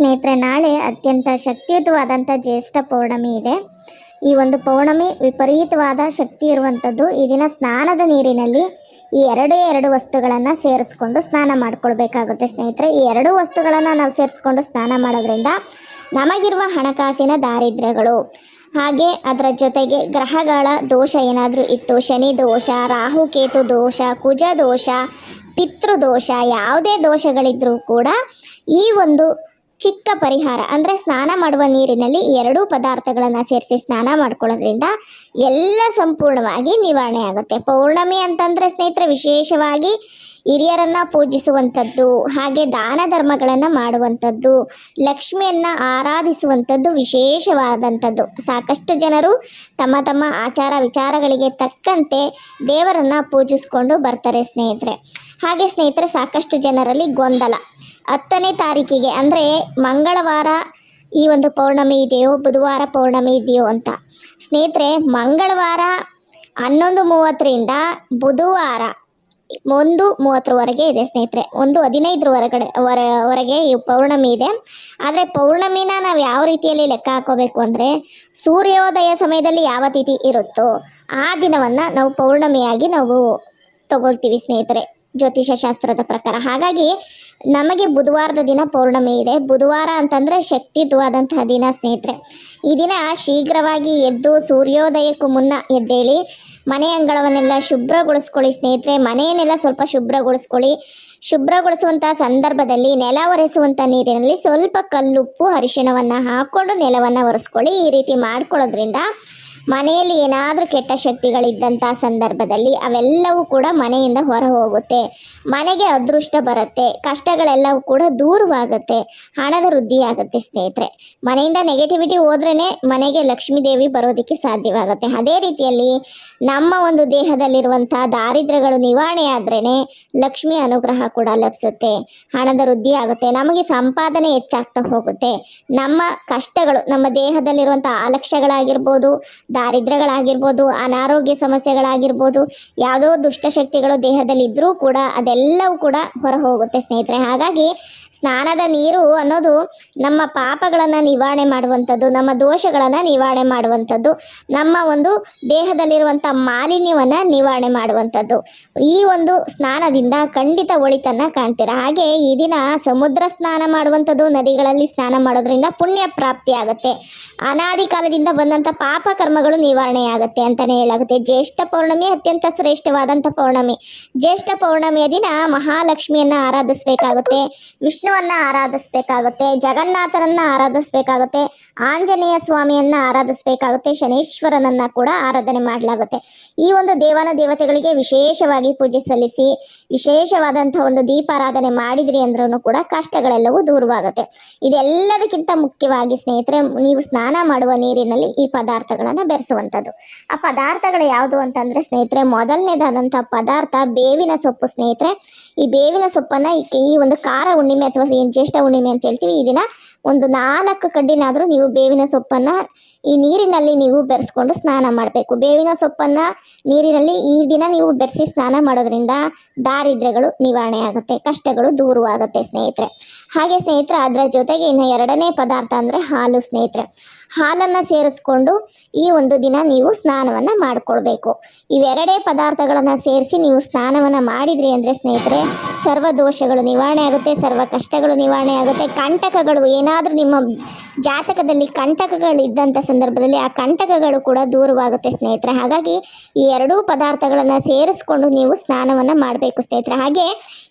ಸ್ನೇಹಿತರೆ, ನಾಳೆ ಅತ್ಯಂತ ಶಕ್ತಿಯುತವಾದಂಥ ಜ್ಯೇಷ್ಠ ಪೌರ್ಣಮಿ ಇದೆ. ಈ ಒಂದು ಪೌರ್ಣಮಿ ವಿಪರೀತವಾದ ಶಕ್ತಿ ಇರುವಂಥದ್ದು ಈ ದಿನ ಸ್ನಾನದ ನೀರಿನಲ್ಲಿ ಈ ಎರಡೇ ಎರಡು ವಸ್ತುಗಳನ್ನು ಸೇರಿಸ್ಕೊಂಡು ಸ್ನಾನ ಮಾಡ್ಕೊಳ್ಬೇಕಾಗುತ್ತೆ ಸ್ನೇಹಿತರೆ. ಈ ಎರಡು ವಸ್ತುಗಳನ್ನು ನಾವು ಸೇರಿಸ್ಕೊಂಡು ಸ್ನಾನ ಮಾಡೋದ್ರಿಂದ ನಮಗಿರುವ ಹಣಕಾಸಿನ ದಾರಿದ್ರ್ಯಗಳು, ಹಾಗೆ ಅದರ ಜೊತೆಗೆ ಗ್ರಹಗಳ ದೋಷ ಏನಾದರೂ ಇತ್ತು, ಶನಿ ದೋಷ, ರಾಹು ಕೇತು ದೋಷ, ಕುಜ ದೋಷ ಪಿತೃದೋಷ ಯಾವುದೇ ದೋಷಗಳಿದ್ದರೂ ಕೂಡ ಈ ಒಂದು ಚಿಕ್ಕ ಪರಿಹಾರ ಅಂದರೆ ಸ್ನಾನ ಮಾಡುವ ನೀರಿನಲ್ಲಿ ಎರಡೂ ಪದಾರ್ಥಗಳನ್ನು ಸೇರಿಸಿ ಸ್ನಾನ ಮಾಡ್ಕೊಳ್ಳೋದ್ರಿಂದ ಎಲ್ಲ ಸಂಪೂರ್ಣವಾಗಿ ನಿವಾರಣೆ ಆಗುತ್ತೆ. ಪೌರ್ಣಮಿ ಅಂತಂದರೆ ಸ್ನೇಹಿತರೆ ವಿಶೇಷವಾಗಿ ಹಿರಿಯರನ್ನ ಪೂಜಿಸುವಂಥದ್ದು, ಹಾಗೆ ದಾನ ಧರ್ಮಗಳನ್ನು ಮಾಡುವಂಥದ್ದು, ಲಕ್ಷ್ಮಿಯನ್ನು ಆರಾಧಿಸುವಂಥದ್ದು ವಿಶೇಷವಾದಂಥದ್ದು. ಸಾಕಷ್ಟು ಜನರು ತಮ್ಮ ತಮ್ಮ ಆಚಾರ ವಿಚಾರಗಳಿಗೆ ತಕ್ಕಂತೆ ದೇವರನ್ನು ಪೂಜಿಸ್ಕೊಂಡು ಬರ್ತಾರೆ ಸ್ನೇಹಿತರೆ. ಹಾಗೆ ಸ್ನೇಹಿತರೆ, ಸಾಕಷ್ಟು ಜನರಲ್ಲಿ ಗೊಂದಲ. ಹತ್ತನೇ ತಾರೀಕಿಗೆ, ಅಂದರೆ ಮಂಗಳವಾರ ಈ ಒಂದು ಪೌರ್ಣಮಿ ಇದೆಯೋ, ಬುಧವಾರ ಪೌರ್ಣಮಿ ಇದೆಯೋ ಅಂತ. ಸ್ನೇಹಿತರೆ, ಮಂಗಳವಾರ ಹನ್ನೊಂದು ಮೂವತ್ತರಿಂದ ಬುಧವಾರ ಒಂದು ಮೂವತ್ತರವರೆಗೆ ಇದೆ, ಸ್ನೇಹಿತರೆ. ಒಂದು ಹದಿನೈದರ ಹೊರಗಡೆ, ಹೊರ, ಹೊರಗೆ ಈ ಪೌರ್ಣಮಿ ಇದೆ. ಆದರೆ ಪೌರ್ಣಮಿನ ನಾವು ಯಾವ ರೀತಿಯಲ್ಲಿ ಲೆಕ್ಕ ಹಾಕೋಬೇಕು ಅಂದರೆ ಸೂರ್ಯೋದಯ ಸಮಯದಲ್ಲಿ ಯಾವ ತಿಥಿ ಇರುತ್ತೋ ಆ ದಿನವನ್ನು ನಾವು ಪೌರ್ಣಮಿಯಾಗಿ ನಾವು ತಗೊಳ್ತೀವಿ, ಸ್ನೇಹಿತರೆ. ಜ್ಯೋತಿಷ ಶಾಸ್ತ್ರದ ಪ್ರಕಾರ. ಹಾಗಾಗಿ ನಮಗೆ ಬುಧವಾರದ ದಿನ ಪೌರ್ಣಮಿ ಇದೆ. ಬುಧವಾರ ಅಂತಂದರೆ ಶಕ್ತಿಯುತವಾದಂತಹ ದಿನ ಸ್ನೇಹಿತರೆ. ಈ ದಿನ ಶೀಘ್ರವಾಗಿ ಎದ್ದು ಸೂರ್ಯೋದಯಕ್ಕೂ ಮುನ್ನ ಎದ್ದೇಳಿ, ಮನೆ ಅಂಗಳವನ್ನೆಲ್ಲ ಶುಭ್ರಗೊಳಿಸ್ಕೊಳ್ಳಿ ಸ್ನೇಹಿತರೆ. ಮನೆಯನ್ನೆಲ್ಲ ಸ್ವಲ್ಪ ಶುಭ್ರಗೊಳಿಸ್ಕೊಳ್ಳಿ. ಶುಭ್ರಗೊಳಿಸುವಂಥ ಸಂದರ್ಭದಲ್ಲಿ, ನೆಲ ಒರೆಸುವಂಥ ನೀರಿನಲ್ಲಿ ಸ್ವಲ್ಪ ಕಲ್ಲುಪ್ಪು, ಅರಿಶಿಣವನ್ನು ಹಾಕ್ಕೊಂಡು ನೆಲವನ್ನು ಒರೆಸ್ಕೊಳ್ಳಿ. ಈ ರೀತಿ ಮಾಡ್ಕೊಳ್ಳೋದ್ರಿಂದ ಮನೆಯಲ್ಲಿ ಏನಾದರೂ ಕೆಟ್ಟ ಶಕ್ತಿಗಳಿದ್ದಂಥ ಸಂದರ್ಭದಲ್ಲಿ ಅವೆಲ್ಲವೂ ಕೂಡ ಮನೆಯಿಂದ ಹೊರ ಹೋಗುತ್ತೆ ಮನೆಗೆ ಅದೃಷ್ಟ ಬರುತ್ತೆ, ಕಷ್ಟಗಳೆಲ್ಲವೂ ಕೂಡ ದೂರವಾಗುತ್ತೆ, ಹಣದ ವೃದ್ಧಿ ಆಗುತ್ತೆ ಸ್ನೇಹಿತರೆ. ಮನೆಯಿಂದ ನೆಗೆಟಿವಿಟಿ ಹೋದ್ರೇ ಮನೆಗೆ ಲಕ್ಷ್ಮೀ ದೇವಿ ಬರೋದಕ್ಕೆ ಸಾಧ್ಯವಾಗುತ್ತೆ. ಅದೇ ರೀತಿಯಲ್ಲಿ ನಮ್ಮ ಒಂದು ದೇಹದಲ್ಲಿರುವಂಥ ದಾರಿದ್ರ್ಯಗಳು ನಿವಾರಣೆ ಆದ್ರೇ ಲಕ್ಷ್ಮಿ ಅನುಗ್ರಹ ಕೂಡ ಲಭಿಸುತ್ತೆ, ಹಣದ ವೃದ್ಧಿ ಆಗುತ್ತೆ, ನಮಗೆ ಸಂಪಾದನೆ ಹೆಚ್ಚಾಗ್ತಾ ಹೋಗುತ್ತೆ. ನಮ್ಮ ಕಷ್ಟಗಳು, ನಮ್ಮ ದೇಹದಲ್ಲಿರುವಂಥ ಆಲಕ್ಷ್ಯಗಳಾಗಿರ್ಬೋದು ದಾರಿದ್ರ್ಯಗಳಾಗಿರ್ಬೋದು ಅನಾರೋಗ್ಯ ಸಮಸ್ಯೆಗಳಾಗಿರ್ಬೋದು ಯಾವುದೋ ದುಷ್ಟಶಕ್ತಿಗಳು ದೇಹದಲ್ಲಿದ್ದರೂ ಕೂಡ ಅದೆಲ್ಲವೂ ಕೂಡ ಹೊರ ಹೋಗುತ್ತೆ ಸ್ನೇಹಿತರೆ. ಹಾಗಾಗಿ ಸ್ನಾನದ ನೀರು ಅನ್ನೋದು ನಮ್ಮ ಪಾಪಗಳನ್ನು ನಿವಾರಣೆ ಮಾಡುವಂಥದ್ದು, ನಮ್ಮ ದೋಷಗಳನ್ನು ನಿವಾರಣೆ ಮಾಡುವಂಥದ್ದು, ನಮ್ಮ ಒಂದು ದೇಹದಲ್ಲಿರುವಂಥ ಮಾಲಿನ್ಯವನ್ನು ನಿವಾರಣೆ ಮಾಡುವಂಥದ್ದು. ಈ ಒಂದು ಸ್ನಾನದಿಂದ ಖಂಡಿತ ಒಳಿತನ್ನು ಕಾಣ್ತೀರ. ಹಾಗೆ ಈ ದಿನ ಸಮುದ್ರ ಸ್ನಾನ ಮಾಡುವಂಥದ್ದು, ನದಿಗಳಲ್ಲಿ ಸ್ನಾನ ಮಾಡೋದ್ರಿಂದ ಪುಣ್ಯ ಪ್ರಾಪ್ತಿ ಆಗುತ್ತೆ. ಅನಾದಿ ಕಾಲದಿಂದ ಬಂದಂಥ ಪಾಪ ಕರ್ಮಗಳು ನಿವಾರಣೆ ಆಗುತ್ತೆ ಅಂತಲೇ ಹೇಳಾಗುತ್ತೆ ಜ್ಯೇಷ್ಠ ಪೌರ್ಣಮಿ ಅತ್ಯಂತ ಶ್ರೇಷ್ಠವಾದಂಥ ಪೌರ್ಣಮಿ. ಜ್ಯೇಷ್ಠ ಪೌರ್ಣಮಿಯ ದಿನ ಮಹಾಲಕ್ಷ್ಮಿಯನ್ನು ಆರಾಧಿಸಬೇಕಾಗುತ್ತೆ. ವಿಷ್ಣುವನ್ನು ಆರಾಧಿಸಬೇಕಾಗುತ್ತೆ, ಜಗನ್ನಾಥರನ್ನ ಆರಾಧಿಸಬೇಕಾಗುತ್ತೆ, ಆಂಜನೇಯ ಸ್ವಾಮಿಯನ್ನ ಆರಾಧಿಸಬೇಕಾಗುತ್ತೆ, ಶನೇಶ್ವರನನ್ನ ಕೂಡ ಆರಾಧನೆ ಮಾಡಲಾಗುತ್ತೆ. ಈ ಒಂದು ದೇವನ ದೇವತೆಗಳಿಗೆ ವಿಶೇಷವಾಗಿ ಪೂಜೆ ಸಲ್ಲಿಸಿ ವಿಶೇಷವಾದಂತಹ ಒಂದು ದೀಪಾರಾಧನೆ ಮಾಡಿದ್ರಿ ಅಂದ್ರೂ ಕೂಡ ಕಷ್ಟಗಳೆಲ್ಲವೂ ದೂರವಾಗುತ್ತೆ. ಇದೆಲ್ಲದಕ್ಕಿಂತ ಮುಖ್ಯವಾಗಿ ಸ್ನೇಹಿತರೆ, ನೀವು ಸ್ನಾನ ಮಾಡುವ ನೀರಿನಲ್ಲಿ ಈ ಪದಾರ್ಥಗಳನ್ನು ಬೆರೆಸುವಂಥದ್ದು. ಆ ಪದಾರ್ಥಗಳು ಯಾವುದು ಅಂತಂದ್ರೆ ಸ್ನೇಹಿತರೆ, ಮೊದಲನೇದಾದಂಥ ಪದಾರ್ಥ ಬೇವಿನ ಸೊಪ್ಪು ಸ್ನೇಹಿತರೆ. ಈ ಬೇವಿನ ಸೊಪ್ಪನ್ನ ಈ ಒಂದು ಖಾರ ಹುಣ್ಣಿಮೆ ಏನು ಜ್ಯೇಷ್ಠ ಹುಣ್ಣಿಮೆ ಅಂತ ಹೇಳ್ತೀವಿ, ಈ ದಿನ ಒಂದು ನಾಲ್ಕು ಕಡ್ಡಿನಾದರೂ ನೀವು ಬೇವಿನ ಸೊಪ್ಪನ್ನು ಈ ನೀರಿನಲ್ಲಿ ನೀವು ಬೆರೆಸ್ಕೊಂಡು ಸ್ನಾನ ಮಾಡಬೇಕು. ಬೇವಿನ ಸೊಪ್ಪನ್ನು ನೀರಿನಲ್ಲಿ ಈ ದಿನ ನೀವು ಬೆರೆಸಿ ಸ್ನಾನ ಮಾಡೋದ್ರಿಂದ ದಾರಿದ್ರ್ಯಗಳು ನಿವಾರಣೆ ಆಗುತ್ತೆ, ಕಷ್ಟಗಳು ದೂರವಾಗುತ್ತೆ ಸ್ನೇಹಿತರೆ. ಹಾಗೆ ಸ್ನೇಹಿತರೆ, ಅದರ ಜೊತೆಗೆ ಇನ್ನು ಎರಡನೇ ಪದಾರ್ಥ ಅಂದರೆ ಹಾಲು ಸ್ನೇಹಿತರೆ. ಹಾಲನ್ನು ಸೇರಿಸ್ಕೊಂಡು ಈ ಒಂದು ದಿನ ನೀವು ಸ್ನಾನವನ್ನು ಮಾಡಿಕೊಳ್ಬೇಕು. ಇವೆರಡೇ ಪದಾರ್ಥಗಳನ್ನು ಸೇರಿಸಿ ನೀವು ಸ್ನಾನವನ್ನು ಮಾಡಿದ್ರಿ ಅಂದರೆ ಸ್ನೇಹಿತರೆ, ಸರ್ವ ದೋಷಗಳು ನಿವಾರಣೆ ಆಗುತ್ತೆ, ಸರ್ವ ಕಷ್ಟಗಳು ನಿವಾರಣೆ ಆಗುತ್ತೆ. ಕಂಟಕಗಳು, ಏನಾದರೂ ನಿಮ್ಮ ಜಾತಕದಲ್ಲಿ ಕಂಟಕಗಳಿದ್ದಂಥ ಸಂದರ್ಭದಲ್ಲಿ ಆ ಕಂಟಕಗಳು ಕೂಡ ದೂರವಾಗುತ್ತೆ ಸ್ನೇಹಿತರೆ. ಹಾಗಾಗಿ ಈ ಎರಡೂ ಪದಾರ್ಥಗಳನ್ನು ಸೇರಿಸ್ಕೊಂಡು ನೀವು ಸ್ನಾನವನ್ನು ಮಾಡಬೇಕು ಸ್ನೇಹಿತರೆ. ಹಾಗೆ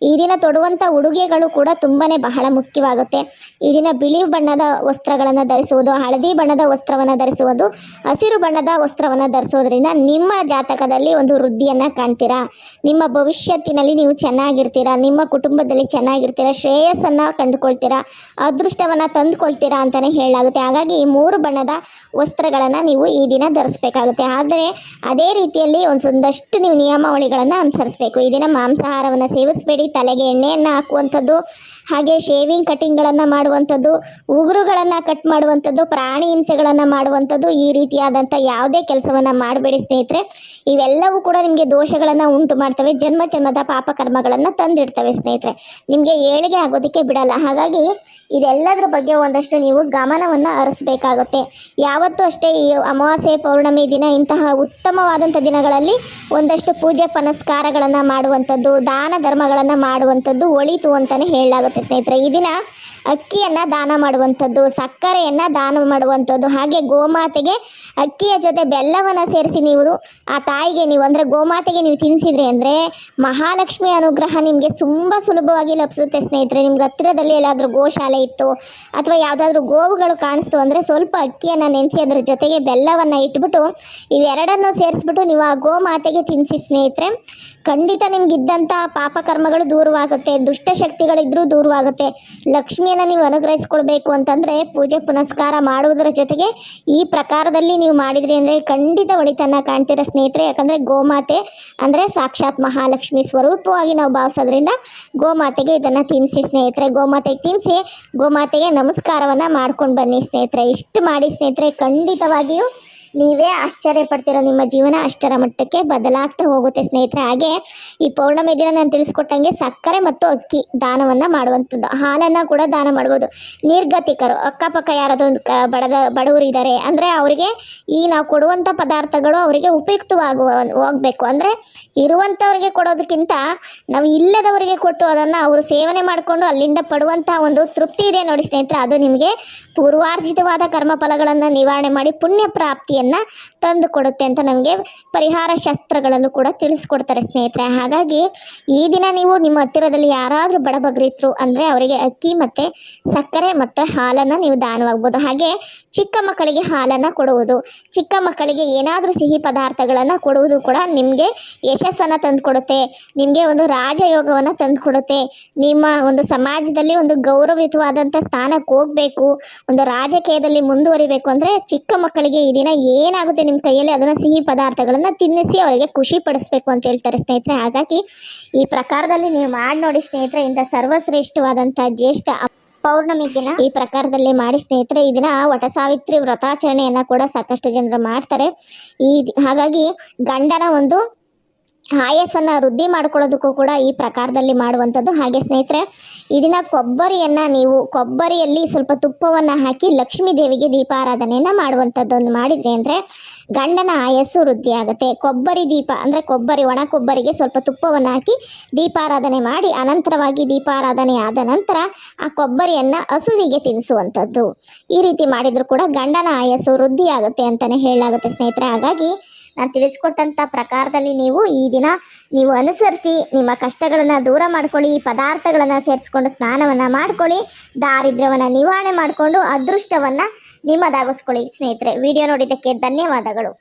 ಈ ದಿನ ತೊಡುವಂಥ ಉಡುಗೆಗಳು ಕೂಡ ತುಂಬಾ ಬಹಳ ಮುಖ್ಯವಾಗುತ್ತೆ. ಈ ದಿನ ಬಿಳಿ ಬಣ್ಣದ ವಸ್ತ್ರಗಳನ್ನು ಧರಿಸುವುದು, ಹಳದಿ ಬಣ್ಣದ ವಸ್ತ್ರವನ್ನು ಧರಿಸುವುದು, ಹಸಿರು ಬಣ್ಣದ ವಸ್ತ್ರವನ್ನು ಧರಿಸೋದ್ರಿಂದ ನಿಮ್ಮ ಜಾತಕದಲ್ಲಿ ಒಂದು ವೃದ್ಧಿಯನ್ನು ಕಾಣ್ತೀರಾ? ನಿಮ್ಮ ಭವಿಷ್ಯತ್ತಿನಲ್ಲಿ ನೀವು ಚೆನ್ನಾಗಿರ್ತೀರಾ? ನಿಮ್ಮ ಕುಟುಂಬದಲ್ಲಿ ಚೆನ್ನಾಗಿರ್ತೀರಾ? ಶ್ರೇಯಸ್ಸನ್ನು ಕಂಡುಕೊಳ್ತೀರಾ? ಅದೃಷ್ಟವನ್ನು ತಂದುಕೊಳ್ತೀರಾ ಅಂತಲೇ ಹೇಳಲಾಗುತ್ತೆ. ಹಾಗಾಗಿ ಈ ಮೂರು ಬಣ್ಣದ ವಸ್ತ್ರಗಳನ್ನು ನೀವು ಈ ದಿನ ಧರಿಸಬೇಕಾಗುತ್ತೆ. ಆದರೆ ಅದೇ ರೀತಿಯಲ್ಲಿ ಒಂದು ಒಂದಷ್ಟು ನೀವು ನಿಯಮಾವಳಿಗಳನ್ನು ಅನುಸರಿಸಬೇಕು. ಈ ದಿನ ಮಾಂಸಾಹಾರವನ್ನು ಸೇವಿಸಬೇಡಿ, ತಲೆಗೆ ಎಣ್ಣೆಯನ್ನು ಹಾಕುವಂಥದ್ದು, ಹಾಗೆ ಶೇವಿಂಗ್ ಕಟಿಂಗ್ಗಳನ್ನು ಮಾಡುವಂಥದ್ದು, ಉಗುರುಗಳನ್ನು ಕಟ್ ಮಾಡುವಂಥದ್ದು, ಪ್ರಾಣಿ ಹಿಂಸೆಗಳನ್ನು ಮಾಡುವಂಥದ್ದು ಈ ರೀತಿಯಾದಂಥ ಯಾವುದೇ ಕೆಲಸವನ್ನು ಮಾಡಬೇಡಿ ಸ್ನೇಹಿತರೆ. ಇವೆಲ್ಲವೂ ಕೂಡ ನಿಮಗೆ ದೋಷಗಳನ್ನು ಉಂಟು ಮಾಡ್ತವೆ. ಜನ್ಮ, ಜನ್ಮದ ಪಾಪಕರ್ಮಗಳನ್ನು ತಂದಿಡ್ತವೆ ಸ್ನೇಹಿತರೆ. ನಿಮಗೆ ಏಳಿಗೆ ಆಗೋದಕ್ಕೆ ಬಿಡಲ್ಲ. ಹಾಗಾಗಿ ಇದೆಲ್ಲದರ ಬಗ್ಗೆ ಒಂದಷ್ಟು ನೀವು ಗಮನವನ್ನು ಹರಿಸಬೇಕಾಗುತ್ತೆ. ಯಾವತ್ತೂ ಅಷ್ಟೇ ಈ ಅಮಾವಾಸ್ಯೆ ಪೌರ್ಣಮಿ ದಿನ ಇಂತಹ ಉತ್ತಮವಾದಂಥ ದಿನಗಳಲ್ಲಿ ಒಂದಷ್ಟು ಪೂಜೆ ಪುನಸ್ಕಾರಗಳನ್ನು ಮಾಡುವಂಥದ್ದು, ದಾನ ಧರ್ಮಗಳನ್ನು ಮಾಡುವಂಥದ್ದು ಒಳಿತು ಅಂತಲೇ ಹೇಳಲಾಗುತ್ತೆ ಸ್ನೇಹಿತರೆ. ಈ ದಿನ ಅಕ್ಕಿಯನ್ನು ದಾನ ಮಾಡುವಂಥದ್ದು, ಸಕ್ಕರೆಯನ್ನು ದಾನ ಮಾಡುವಂಥದ್ದು, ಹಾಗೆ ಗೋಮಾತೆಗೆ ಅಕ್ಕಿಯ ಜೊತೆ ಬೆಲ್ಲವನ್ನು ಸೇರಿಸಿ ನೀವು ಆ ತಾಯಿಗೆ ನೀವು ಅಂದರೆ ಗೋಮಾತೆಗೆ ನೀವು ತಿನ್ನಿಸಿದ್ರಿ ಅಂದರೆ ಮಹಾಲಕ್ಷ್ಮಿ ಅನುಗ್ರಹ ನಿಮಗೆ ತುಂಬ ಸುಲಭವಾಗಿ ಲಭಿಸುತ್ತೆ ಸ್ನೇಹಿತರೆ. ನಿಮ್ಗೆ ಹತ್ತಿರದಲ್ಲಿ ಎಲ್ಲಾದರೂ ಗೋಶಾಲೆ ಇತ್ತು. ಅಥವಾ ಯಾವುದಾದ್ರೂ ಗೋವುಗಳು ಕಾಣಿಸ್ತು ಅಂದರೆ ಸ್ವಲ್ಪ ಅಕ್ಕಿಯನ್ನು ನೆನೆಸಿ ಅದರ ಜೊತೆಗೆ ಬೆಲ್ಲವನ್ನು ಇಟ್ಬಿಟ್ಟು ಇವೆರಡನ್ನು ಸೇರಿಸ್ಬಿಟ್ಟು ನೀವು ಆ ಗೋಮಾತೆಗೆ ತಿನ್ನಿಸಿ ಸ್ನೇಹಿತರೆ. ಖಂಡಿತ ನಿಮ್ಗಿದ್ದಂಥ ಪಾಪಕರ್ಮಗಳು ದೂರವಾಗುತ್ತೆ ದುಷ್ಟಶಕ್ತಿಗಳಿದ್ರೂ ದೂರವಾಗುತ್ತೆ. ಲಕ್ಷ್ಮಿಯನ್ನು ನೀವು ಅನುಗ್ರಹಿಸ್ಕೊಳ್ಬೇಕು ಅಂತಂದರೆ ಪೂಜೆ ಪುನಸ್ಕಾರ ಮಾಡುವುದರ ಜೊತೆಗೆ ಈ ಪ್ರಕಾರದಲ್ಲಿ ನೀವು ಮಾಡಿದ್ರಿ ಅಂದರೆ ಖಂಡಿತ ಒಳಿತನ್ನು ಕಾಣ್ತೀರ ಸ್ನೇಹಿತರೆ. ಯಾಕಂದರೆ ಗೋಮಾತೆ ಅಂದರೆ ಸಾಕ್ಷಾತ್ ಮಹಾಲಕ್ಷ್ಮಿ ಸ್ವರೂಪವಾಗಿ ನಾವು ಭಾವಿಸೋದ್ರಿಂದ ಗೋಮಾತೆಗೆ ಇದನ್ನು ತಿನ್ನಿಸಿ ಸ್ನೇಹಿತರೆ. ಗೋಮಾತೆಗೆ ತಿನ್ನಿಸಿ ಗೋಮಾತೆಗೆ ನಮಸ್ಕಾರವನ್ನು ಮಾಡ್ಕೊಂಡು ಬನ್ನಿ ಸ್ನೇಹಿತರೆ. ಇಷ್ಟು ಮಾಡಿ ಸ್ನೇಹಿತರೆ ಖಂಡಿತವಾಗಿಯೂ ನೀವೇ ಆಶ್ಚರ್ಯ ಪಡ್ತೀರ? ನಿಮ್ಮ ಜೀವನ ಅಷ್ಟರ ಮಟ್ಟಕ್ಕೆ ಬದಲಾಗ್ತಾ ಹೋಗುತ್ತೆ ಸ್ನೇಹಿತರೆ. ಹಾಗೆ ಈ ಪೌರ್ಣಮಿ ದಿನ ನಾನು ತಿಳಿಸ್ಕೊಟ್ಟಂಗೆ ಸಕ್ಕರೆ ಮತ್ತು ಅಕ್ಕಿ ದಾನವನ್ನು ಮಾಡುವಂಥದ್ದು. ಹಾಲನ್ನು ಕೂಡ ದಾನ ಮಾಡ್ಬೋದು. ನಿರ್ಗತಿಕರು, ಅಕ್ಕಪಕ್ಕ ಯಾರಾದರೂ ಒಂದು ಬಡದ, ಬಡವರು ಇದ್ದಾರೆ ಅಂದರೆ ಅವರಿಗೆ ಈ ನಾವು ಕೊಡುವಂಥ ಪದಾರ್ಥಗಳು ಅವರಿಗೆ ಉಪಯುಕ್ತವಾಗುವ, ಹೋಗಬೇಕು. ಅಂದರೆ ಇರುವಂಥವ್ರಿಗೆ ಕೊಡೋದಕ್ಕಿಂತ ನಾವು ಇಲ್ಲದವರಿಗೆ ಕೊಟ್ಟು ಅದನ್ನು ಅವರು ಸೇವನೆ ಮಾಡಿಕೊಂಡು ಅಲ್ಲಿಂದ ಪಡುವಂಥ ಒಂದು ತೃಪ್ತಿ ಇದೆ ನೋಡಿ ಸ್ನೇಹಿತರೆ. ಅದು ನಿಮಗೆ ಪೂರ್ವಾರ್ಜಿತವಾದ ಕರ್ಮಫಲಗಳನ್ನು ನಿವಾರಣೆ ಮಾಡಿ ಪುಣ್ಯ ಪ್ರಾಪ್ತಿಯನ್ನು ತಂದು ಕೊಡುತ್ತೆ ಅಂತ ನಮಗೆ ಪರಿಹಾರ ಶಾಸ್ತ್ರಗಳಲ್ಲೂ ಕೂಡ ತಿಳಿಸ್ಕೊಡ್ತಾರೆ ಸ್ನೇಹಿತರೆ. ಹಾಗಾಗಿ ಈ ದಿನ ನೀವು ನಿಮ್ಮ ಹತ್ತಿರದಲ್ಲಿ ಯಾರಾದರೂ ಬಡಬಗ್ರಿದ್ರು ಅಂದರೆ ಅವರಿಗೆ ಅಕ್ಕಿ ಮತ್ತು ಸಕ್ಕರೆ ಮತ್ತು ಹಾಲನ್ನು ನೀವು ದಾನವಾಗ್ಬೋದು. ಹಾಗೆ ಚಿಕ್ಕ ಮಕ್ಕಳಿಗೆ ಹಾಲನ್ನು ಕೊಡುವುದು. ಚಿಕ್ಕ ಮಕ್ಕಳಿಗೆ ಏನಾದರೂ ಸಿಹಿ ಪದಾರ್ಥಗಳನ್ನು ಕೊಡುವುದು ಕೂಡ ನಿಮಗೆ ಯಶಸ್ಸನ್ನು ತಂದುಕೊಡುತ್ತೆ. ನಿಮಗೆ ಒಂದು ರಾಜಯೋಗವನ್ನು ತಂದುಕೊಡುತ್ತೆ. ನಿಮ್ಮ ಒಂದು ಸಮಾಜದಲ್ಲಿ ಒಂದು ಗೌರವಯುತವಾದಂಥ ಸ್ಥಾನಕ್ಕೆ ಹೋಗಬೇಕು. ಒಂದು ರಾಜಕೀಯದಲ್ಲಿ ಮುಂದುವರಿಬೇಕು ಅಂದರೆ ಚಿಕ್ಕ ಮಕ್ಕಳಿಗೆ ಈ ದಿನ ಏನಾಗುತ್ತೆ ನಿಮ್ಮ ಕೈಯಲ್ಲಿ ಅದನ್ನು ಸಿಹಿ ಪದಾರ್ಥಗಳನ್ನು ತಿನ್ನಿಸಿ ಅವರಿಗೆ ಖುಷಿ ಪಡಿಸ್ಬೇಕು ಅಂತ ಹೇಳ್ತಾರೆ ಸ್ನೇಹಿತರೆ. ಹಾಗಾಗಿ ಈ ಪ್ರಕಾರದಲ್ಲಿ ನೀವು ಮಾಡಿ ನೋಡಿ ಸ್ನೇಹಿತರೆ, ಇಂಥ ಸರ್ವಶ್ರೇಷ್ಠವಾದಂಥ ಜ್ಯೇಷ್ಠ ಪೌರ್ಣಮಿ ದಿನ ಈ ಪ್ರಕಾರದಲ್ಲಿ ಮಾಡಿ ಸ್ನೇಹಿತರೆ, ಈ ದಿನ ವಟ ಸಾವಿತ್ರಿ ವ್ರತಾಚರಣೆಯನ್ನು ಕೂಡ ಸಾಕಷ್ಟು ಜನರು ಮಾಡ್ತಾರೆ. ಈ ಹಾಗಾಗಿ ಗಂಡನ ಒಂದು ಆಯಸ್ಸನ್ನು ವೃದ್ಧಿ ಮಾಡ್ಕೊಳ್ಳೋದಕ್ಕೂ ಕೂಡ ಈ ಪ್ರಕಾರದಲ್ಲಿ ಮಾಡುವಂಥದ್ದು. ಹಾಗೆ ಸ್ನೇಹಿತರೆ ಇದನ್ನ ಕೊಬ್ಬರಿಯನ್ನು ನೀವು ಕೊಬ್ಬರಿಯಲ್ಲಿ ಸ್ವಲ್ಪ ತುಪ್ಪವನ್ನು ಹಾಕಿ ಲಕ್ಷ್ಮೀ ದೇವಿಗೆ ದೀಪಾರಾಧನೆಯನ್ನು ಮಾಡುವಂಥದ್ದನ್ನು ಮಾಡಿದ್ರಿ ಅಂದರೆ ಗಂಡನ ಆಯಸ್ಸು ವೃದ್ಧಿ ಆಗುತ್ತೆ. ಕೊಬ್ಬರಿ ದೀಪ ಅಂದರೆ ಕೊಬ್ಬರಿ, ಒಣ ಕೊಬ್ಬರಿಗೆ ಸ್ವಲ್ಪ ತುಪ್ಪವನ್ನು ಹಾಕಿ ದೀಪಾರಾಧನೆ ಮಾಡಿ ಅನಂತರವಾಗಿ ದೀಪಾರಾಧನೆ ಆದ ನಂತರ ಆ ಕೊಬ್ಬರಿಯನ್ನು ಹಸುವಿಗೆ ತಿನ್ನಿಸುವಂಥದ್ದು. ಈ ರೀತಿ ಮಾಡಿದರೂ ಕೂಡ ಗಂಡನ ಆಯಸ್ಸು ವೃದ್ಧಿಯಾಗುತ್ತೆ ಅಂತಲೇ ಹೇಳಲಾಗುತ್ತೆ ಸ್ನೇಹಿತರೆ. ಹಾಗಾಗಿ ನಾನು ತಿಳಿಸ್ಕೊಟ್ಟಂಥ ಪ್ರಕಾರದಲ್ಲಿ ನೀವು ಈ ದಿನ ನೀವು ಅನುಸರಿಸಿ ನಿಮ್ಮ ಕಷ್ಟಗಳನ್ನು ದೂರ ಮಾಡ್ಕೊಳ್ಳಿ, ಈ ಪದಾರ್ಥಗಳನ್ನು ಸೇರಿಸ್ಕೊಂಡು ಸ್ನಾನವನ್ನು ಮಾಡ್ಕೊಳ್ಳಿ, ದಾರಿದ್ರ್ಯವನ್ನು ನಿವಾರಣೆ ಮಾಡಿಕೊಂಡು ಅದೃಷ್ಟವನ್ನು ನಿಮ್ಮದಾಗಿಸ್ಕೊಳ್ಳಿ ಸ್ನೇಹಿತರೆ. ವಿಡಿಯೋ ನೋಡಿದ್ದಕ್ಕೆ ಧನ್ಯವಾದಗಳು.